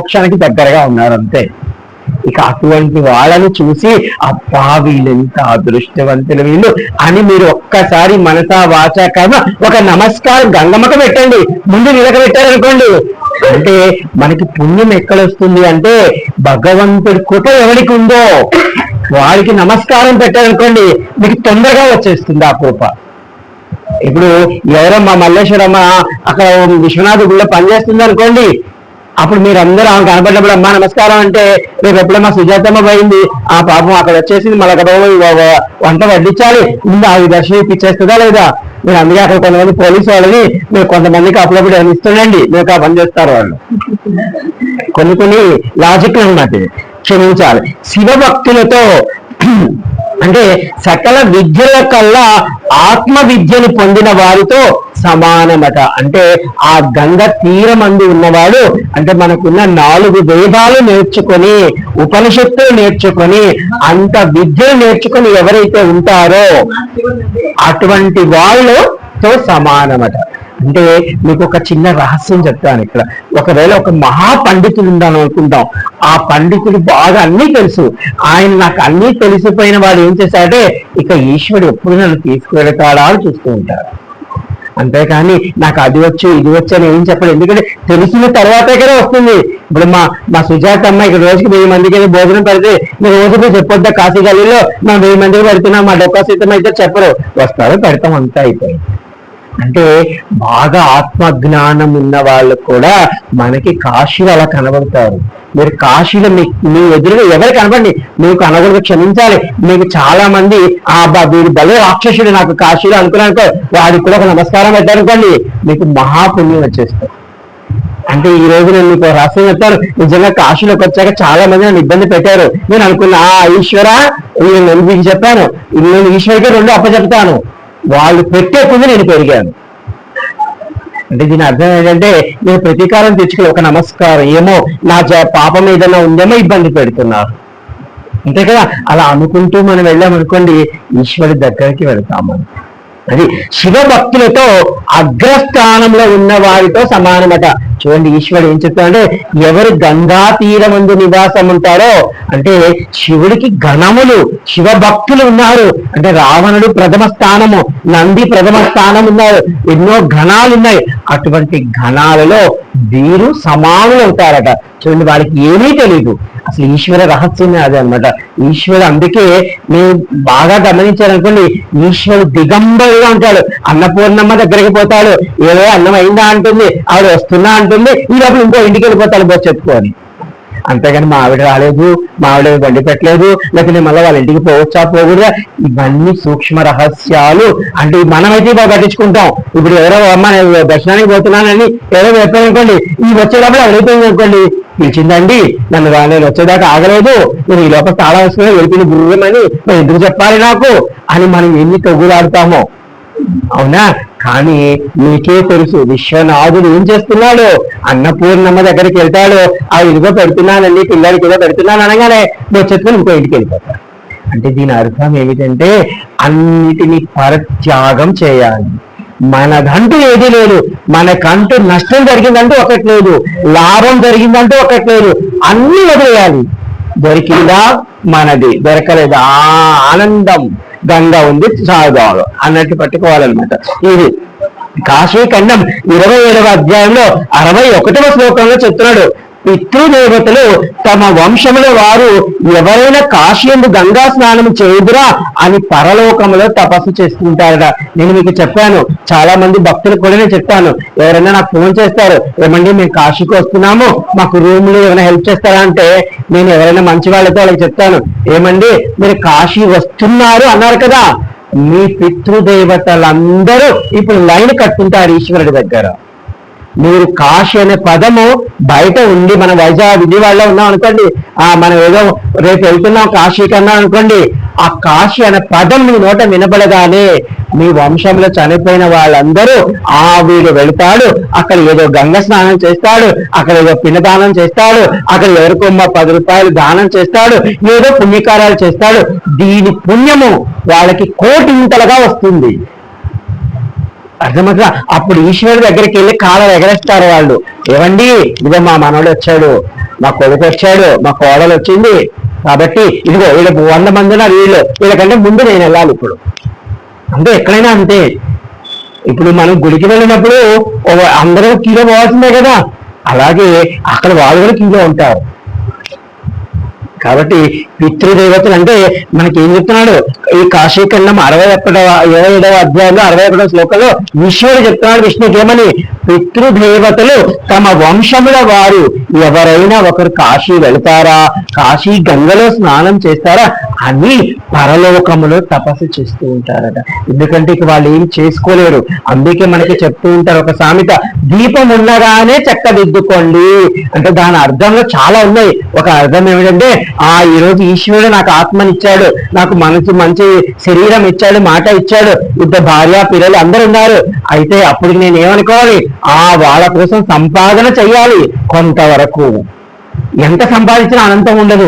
మోక్షానికి దగ్గరగా ఉన్నారు అంతే ఇక అటువంటి వాళ్ళని చూసి అబ్బా వీళ్ళెంత అదృష్టవంతులు వీళ్ళు అని మీరు ఒక్కసారి మనసా వాచ కర్మ ఒక నమస్కారం గంగమ్మకు పెట్టండి. ముందు నిలక పెట్టారనుకోండి. అంటే మనకి పుణ్యం ఎక్కడొస్తుంది అంటే భగవంతుడి కృప ఎవరికి ఉందో వారికి నమస్కారం పెట్టారనుకోండి మీకు తొందరగా వచ్చేస్తుంది ఆ కృప. ఇప్పుడు ఎవరో మా మల్లేశ్వరమ్మ అక్కడ విశ్వనాథ గుడిలో పనిచేస్తుంది అనుకోండి అప్పుడు మీరు ఆమె కనపడినప్పుడు అమ్మా నమస్కారం అంటే రేపు ఎప్పుడమ్మా మా సుజాతమ్మ పోయింది? ఆ పాపం అక్కడ వచ్చేసింది మళ్ళీ అక్కడ వంట వడ్డించాలి. ముందు ఆవి దర్శనం ఇప్పించేస్తుందా లేదా? మీరు అందుకే అక్కడ కొంతమంది పోలీసు వాళ్ళని మీరు కొంతమందికి అప్పుడప్పుడు ఏమైనా ఇస్తుండండి. మీకు ఆ పని చేస్తారు వాళ్ళు. కొన్ని కొన్ని లాజిక్ అన్నమాట క్షమించాలి. శివభక్తులతో అంటే సకల విద్యల కల్లా ఆత్మ విద్యను పొందిన వారితో సమానమట. అంటే ఆ గంగ తీరమందు ఉన్నవాడు అంటే మనకున్న నాలుగు వేదాలు నేర్చుకొని ఉపనిషత్తులు నేర్చుకొని అంత విద్యలు నేర్చుకొని ఎవరైతే ఉంటారో అటువంటి వాళ్ళతో సమానమట. అంటే మీకు ఒక చిన్న రహస్యం చెప్తాను ఇక్కడ. ఒకవేళ ఒక మహా పండితుడు ఉండాలని అనుకుంటాం ఆ పండితుడు బాగా అన్నీ తెలుసు. ఆయన నాకు అన్నీ తెలిసిపోయిన వాడు ఏం చేశాడే ఇక ఈశ్వరుడు ఎప్పుడు నన్ను తీసుకువెళతాడా అని చూస్తూ ఉంటారు అంతేకాని నాకు అది వచ్చు ఇది వచ్చు అని ఏం చెప్పలేదు ఎందుకంటే తెలిసిన తర్వాతే కదా వస్తుంది. ఇప్పుడు మా మా సుజాత అమ్మ ఇక్కడ రోజుకి వెయ్యి మందికి భోజనం పెడితే మీరు రోజుకు చెప్పొద్దా కాశీ గల్లీలో మా వెయ్యి మందికి పెడుతున్నాం మా డొక్కా సీతం అయితే చెప్పరు. వస్తారు పెడతాం అంతా అయిపోయింది. అంటే బాగా ఆత్మజ్ఞానం ఉన్న వాళ్ళు కూడా మనకి కాశీలో అలా కనబడతారు. మీరు కాశీలో మీ మీ ఎదురుగా ఎవరు కనబడి మీకు కనబడి క్షమించాలి. మీకు చాలా మంది ఆ బా వీడు భలే రాక్షసుడు నాకు కాశీలో అనుకున్నానుకో వాడికి కూడా ఒక నమస్కారం పెట్టారనుకోండి. మీకు మహాపుణ్యం వచ్చేస్తారు అంటే ఈ రోజు నేను మీకు రహస్యం చెప్తాను. నిజంగా కాశీలోకి వచ్చాక చాలా మంది నన్ను ఇబ్బంది పెట్టారు. నేను అనుకున్నా ఆ ఈశ్వర నేను మీకు చెప్పాను. నేను ఈశ్వరికి రెండు అప్పచెప్తాను. వాళ్ళు పెట్టే కొద్ది నేను పెరిగాను. అంటే దీని అర్థం ఏంటంటే నేను ప్రతీకారం తెచ్చుకుని ఒక నమస్కారం ఏమో నా జ- పాపం ఏదైనా ఉందేమో ఇబ్బంది పెడుతున్నారు. అంతే కదా? అలా అనుకుంటూ మనం వెళ్ళామనుకోండి ఈశ్వరుడి దగ్గరికి వెళ్తాం అది శివ భక్తులతో అగ్రస్థానంలో ఉన్న వారితో సమానమట. చూడండి ఈశ్వరుడు ఏం చెప్తాడంటే ఎవరు గంగా తీరమందు నివాసం ఉంటారో అంటే శివుడికి గణములు శివ భక్తులు ఉన్నారు. అంటే రావణుడు ప్రథమ స్థానము నంది ప్రథమ స్థానం ఉన్నారు. ఎన్నో గణాలు ఉన్నాయి అటువంటి గణాలలో వీరు సమానులు అవుతారట చూడండి వాళ్ళకి ఏమీ తెలియదు అసలు ఈశ్వర రహస్యమే అదే అన్నమాట. ఈశ్వరుడు అందుకే మేము బాగా గమనించారనుకోండి ఈశ్వరుడు దిగంబరుగా ఉంటాడు అన్నపూర్ణమ్మ దగ్గరికి పోతాడు. ఏదో అన్నం అయిందా అంటుంది. ఆవిడ వస్తున్నా వెళ్తుంది ఈ లోపల ఇంకో ఇంటికి వెళ్ళిపోతాడు బో చెప్పుకొని అంతేగాని మా ఆవిడ రాలేదు మా ఆవిడ బండి పెట్టలేదు లేకపోతే నేను మళ్ళీ వాళ్ళ ఇంటికి పోవచ్చా పోకూడదా? ఇవన్నీ సూక్ష్మ రహస్యాలు. అంటే మనమైతే బాగా పట్టించుకుంటాం. ఇప్పుడు ఎవరో అమ్మ నేను దర్శనానికి పోతున్నానని ఎవరో చెప్పారనుకోండి ఈ వచ్చేటప్పుడు అడిగిపోయింది అనుకోండి పిలిచిందండి. నన్ను నేను వచ్చేదాకా ఆగలేదు. నేను ఈ లోపల తాళా వేసుకుని వెళ్ళిపోయిన గురువమని ఎందుకు చెప్పాలి నాకు? అని మనం ఎన్ని తొగులాడుతామో అవునా? కానీ మీకే తెలుసు విశ్వనాథుడు ఏం చేస్తున్నాడు? అన్నపూర్ణమ్మ దగ్గరికి వెళ్తాడు. ఆ ఇదిగో పెడుతున్నానండి పిల్లలకి ఏదో పెడుతున్నాను అనగానే వచ్చేసుకుని ఇంకో ఇంటికి వెళ్ళిపోతాడు అంటే దీని అర్థం ఏమిటంటే అన్నిటినీ పరత్యాగం చేయాలి. మనదంటూ ఏది లేదు. మనకంటూ నష్టం జరిగిందంటూ ఒకటి లేదు. లాభం జరిగిందంటూ ఒకటి లేదు. అన్ని వదిలేయాలి. దొరికిందా? మనది. దొరకలేదా? ఆ ఆనందం. గంగా ఉంది సాగుదాలు అన్నట్టు పట్టుకోవాలన్నమాట. ఇది కాశీఖండం ఇరవై ఏడవ అధ్యాయంలో అరవై ఒకటవ శ్లోకంలో చెప్తున్నాడు. పితృదేవతలు తమ వంశముల వారు ఎవరైనా కాశీయందు గంగా స్నానం చేయుదురా అని పరలోకంలో తపస్సు చేసుకుంటారట నేను మీకు చెప్పాను చాలా మంది భక్తులు కూడా నేను చెప్పాను. ఎవరైనా నాకు ఫోన్ చేస్తారు ఏమండి మేము కాశీకి వస్తున్నాము మాకు రూమ్లు ఏమైనా హెల్ప్ చేస్తారా? అంటే నేను ఎవరైనా మంచి వాళ్ళతో వాళ్ళకి చెప్తాను ఏమండి మీరు కాశీ వస్తున్నారు అన్నారు కదా మీ పితృదేవతలందరూ ఇప్పుడు లైన్ కట్టుకుంటారు ఈశ్వరుడి దగ్గర. మీరు కాశీ అనే పదము బయట ఉండి మన వైజాగ్ విజయవాడలో ఉన్నాం అనుకోండి. ఆ మనం ఏదో రేపు వెళ్తున్నాం కాశీకి అన్నాం అనుకోండి. ఆ కాశీ అనే పదం మీ నోట వినబడగానే మీ వంశంలో చనిపోయిన వాళ్ళందరూ ఆ వీడు వెళ్తాడు. అక్కడ ఏదో గంగ స్నానం చేస్తాడు. అక్కడ ఏదో పిండదానం చేస్తాడు. అక్కడ ఎవరికొమ్మ పది రూపాయలు దానం చేస్తాడు. ఏదో పుణ్యకార్యాలు చేస్తాడు. దీని పుణ్యము వాళ్ళకి కోటింతలుగా వస్తుంది. అర్థమవుతుందా? అప్పుడు ఈశ్వరుడి దగ్గరికి వెళ్ళి కాలం ఎగరేస్తారు వాళ్ళు. ఏమండి ఇదిగో మా మనవడు వచ్చాడు. మా కొడుకు వచ్చాడు. మా కోడలు వచ్చింది. కాబట్టి ఇదిగో వీళ్ళకి వంద మంది ఉన్నారు వీళ్ళు. వీళ్ళకంటే ముందు నేను వెళ్ళాలి ఇప్పుడు. అంటే ఎక్కడైనా అంతే. ఇప్పుడు మనం గుడికి వెళ్ళినప్పుడు అందరూ కీలో పోవాల్సిందే కదా. అలాగే అక్కడ వాళ్ళు కూడా కీలో ఉంటారు. కాబట్టి పితృదేవతలు అంటే మనకి ఏం చెప్తున్నాడు? ఈ కాశీఖండం అరవై ఒకటవ ఇరవై ఏడవ అధ్యాయంలో అరవై ఒకటవ శ్లోకంలో విష్ణుడు చెప్తున్నాడు విష్ణుకి ఏమని? పితృదేవతలు తమ వంశముల వారు ఎవరైనా ఒకరు కాశీ వెళతారా? కాశీ గంగలో స్నానం చేస్తారా? అని పరలోకములో తపస్సు చేస్తూ ఉంటారట. ఎందుకంటే ఇక వాళ్ళు ఏం చేసుకోలేరు. అందుకే మనకి చెప్తూ ఉంటారు ఒక సామెత దీపం ఉండగానే చక్కదిద్దుకోండి. అంటే దాని అర్థంలో చాలా ఉన్నాయి. ఒక అర్థం ఏమిటంటే ఆ ఈరోజు ఈశ్వరుడు నాకు ఆత్మనిచ్చాడు నాకు మనసు మంచి శరీరం ఇచ్చాడు మాట ఇచ్చాడు ఇద్దరు భార్య పిల్లలు అందరు ఉన్నారు. అయితే అప్పుడు నేను ఏమనుకోవాలి? ఆ వాళ్ళ కోసం సంపాదన చెయ్యాలి కొంతవరకు. ఎంత సంపాదించినా అనంతం ఉండదు.